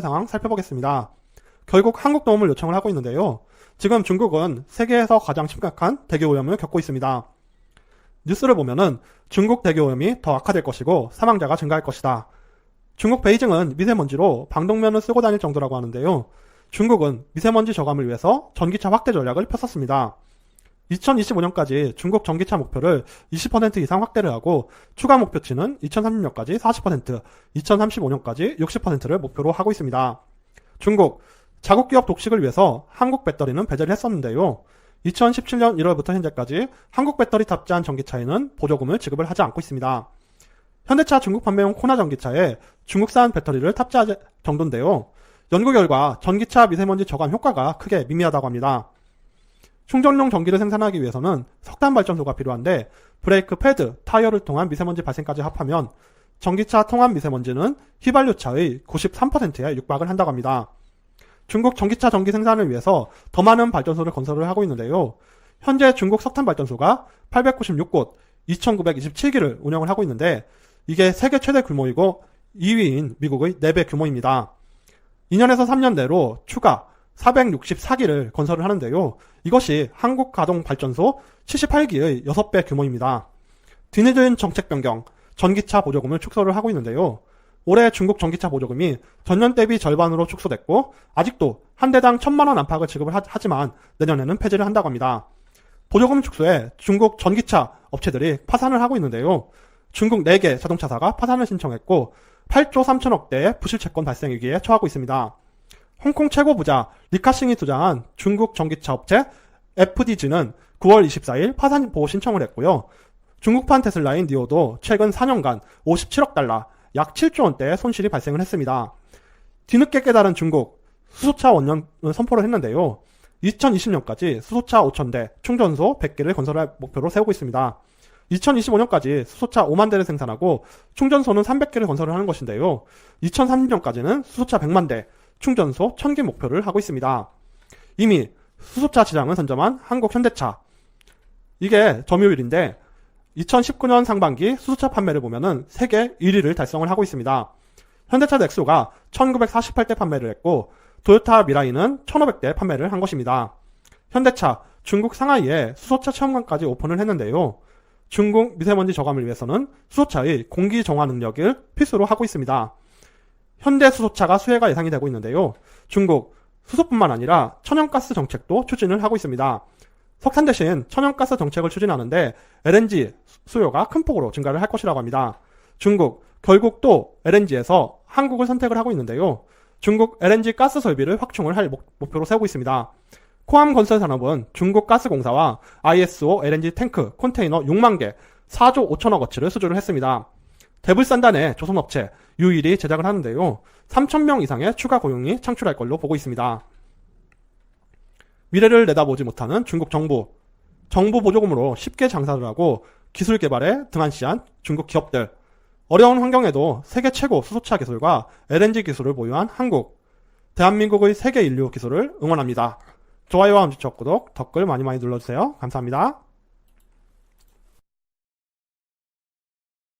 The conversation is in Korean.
상황 살펴보겠습니다. 결국 한국 도움을 요청을 하고 있는데요. 지금 중국은 세계에서 가장 심각한 대기 오염을 겪고 있습니다. 뉴스를 보면은 중국 대기 오염이 더 악화될 것이고 사망자가 증가할 것이다. 중국 베이징은 미세먼지로 방독면을 쓰고 다닐 정도라고 하는데요. 중국은 미세먼지 저감을 위해서 전기차 확대 전략을 폈었습니다. 2025년까지 중국 전기차 목표를 20% 이상 확대를 하고 추가 목표치는 2030년까지 40%, 2035년까지 60%를 목표로 하고 있습니다. 중국 자국 기업 독식을 위해서 한국 배터리는 배제를 했었는데요. 2017년 1월부터 현재까지 한국 배터리 탑재한 전기차에는 보조금을 지급을 하지 않고 있습니다. 현대차 중국 판매용 코나 전기차에 중국산 배터리를 탑재할 정도인데요. 연구 결과 전기차 미세먼지 저감 효과가 크게 미미하다고 합니다. 충전용 전기를 생산하기 위해서는 석탄 발전소가 필요한데 브레이크 패드, 타이어를 통한 미세먼지 발생까지 합하면 전기차 통합 미세먼지는 휘발유차의 93%에 육박을 한다고 합니다. 중국 전기차 전기 생산을 위해서 더 많은 발전소를 건설을 하고 있는데요. 현재 중국 석탄 발전소가 896곳, 2927기를 운영을 하고 있는데 이게 세계 최대 규모이고 2위인 미국의 4배 규모입니다. 2년에서 3년 내로 추가 464기를 건설을 하는데요. 이것이 한국 가동 발전소 78기의 6배 규모입니다. 뒤늦은 정책 변경, 전기차 보조금을 축소를 하고 있는데요. 올해 중국 전기차 보조금이 전년 대비 절반으로 축소됐고 아직도 한 대당 천만 원 안팎을 지급을 하, 하지만 내년에는 폐지를 한다고 합니다. 보조금 축소에 중국 전기차 업체들이 파산을 하고 있는데요. 중국 4개 자동차사가 파산을 신청했고 8조 3천억 대의 부실 채권 발생 위기에 처하고 있습니다. 홍콩 최고 부자 리카싱이 투자한 중국 전기차 업체 FDG는 9월 24일 파산 보호 신청을 했고요. 중국판 테슬라인 니오도 최근 4년간 57억 달러, 약 7조 원대의 손실이 발생을 했습니다. 뒤늦게 깨달은 중국 수소차 원년 선포를 했는데요. 2020년까지 수소차 5,000대, 충전소 100개를 건설할 목표로 세우고 있습니다. 2025년까지 수소차 5만 대를 생산하고 충전소는 300개를 건설을 하는 것인데요. 2030년까지는 수소차 100만 대, 충전소 1000개 목표를 하고 있습니다. 이미 수소차 시장을 선점한 한국 현대차. 이게 점유율인데 2019년 상반기 수소차 판매를 보면은 세계 1위를 달성을 하고 있습니다. 현대차 넥소가 1948대 판매를 했고 도요타 미라이는 1500대 판매를 한 것입니다. 현대차 중국 상하이에 수소차 체험관까지 오픈을 했는데요. 중국 미세먼지 저감을 위해서는 수소차의 공기 정화 능력을 필수로 하고 있습니다. 현대 수소차가 수혜가 예상이 되고 있는데요. 중국 수소뿐만 아니라 천연가스 정책도 추진을 하고 있습니다. 석탄 대신 천연가스 정책을 추진하는데 LNG 수요가 큰 폭으로 증가를 할 것이라고 합니다. 중국 결국 또 LNG에서 한국을 선택을 하고 있는데요. 중국 LNG 가스 설비를 확충을 할 목- 목표로 세우고 있습니다. 코암 건설 산업은 중국 가스공사와 ISO LNG 탱크 컨테이너 6만 개 4조 5천억 어치를 수주를 했습니다. 대불산단의 조선업체 유일이 제작을 하는데요. 3,000명 이상의 추가 고용이 창출할 걸로 보고 있습니다. 미래를 내다보지 못하는 중국 정부, 정부 보조금으로 쉽게 장사를 하고 기술 개발에 등한시한 중국 기업들, 어려운 환경에도 세계 최고 수소차 기술과 LNG 기술을 보유한 한국, 대한민국의 세계 인류 기술을 응원합니다. 좋아요와 엄지척 구독, 댓글 많이 많이 눌러주세요. 감사합니다.